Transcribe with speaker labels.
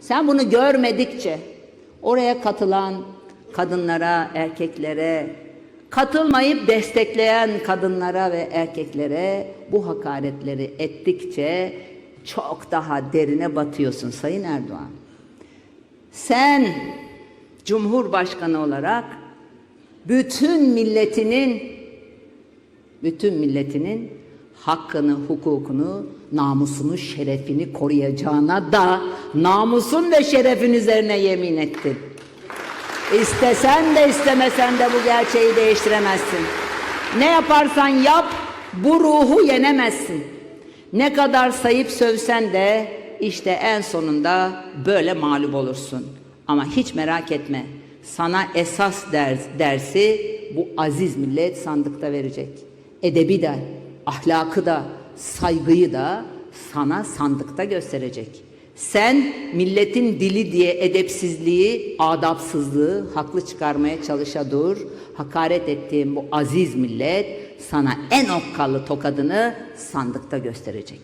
Speaker 1: Sen bunu görmedikçe oraya katılan kadınlara, erkeklere, katılmayıp destekleyen kadınlara ve erkeklere bu hakaretleri ettikçe çok daha derine batıyorsun Sayın Erdoğan. Sen Cumhurbaşkanı olarak bütün milletinin bütün milletinin hakkını, hukukunu, namusunu, şerefini koruyacağına da namusun ve şerefin üzerine yemin ettin. İstesen de istemesen de bu gerçeği değiştiremezsin. Ne yaparsan yap bu ruhu yenemezsin. Ne kadar sayıp sövsen de işte en sonunda böyle mağlup olursun. Ama hiç merak etme. Sana esas ders, dersi bu aziz millet sandıkta verecek. Edebi de, ahlakı da, saygıyı da sana sandıkta gösterecek. Sen milletin dili diye edepsizliği, adapsızlığı haklı çıkarmaya çalışa dur. Hakaret ettiğim bu aziz millet sana en okkalı tokadını sandıkta gösterecek.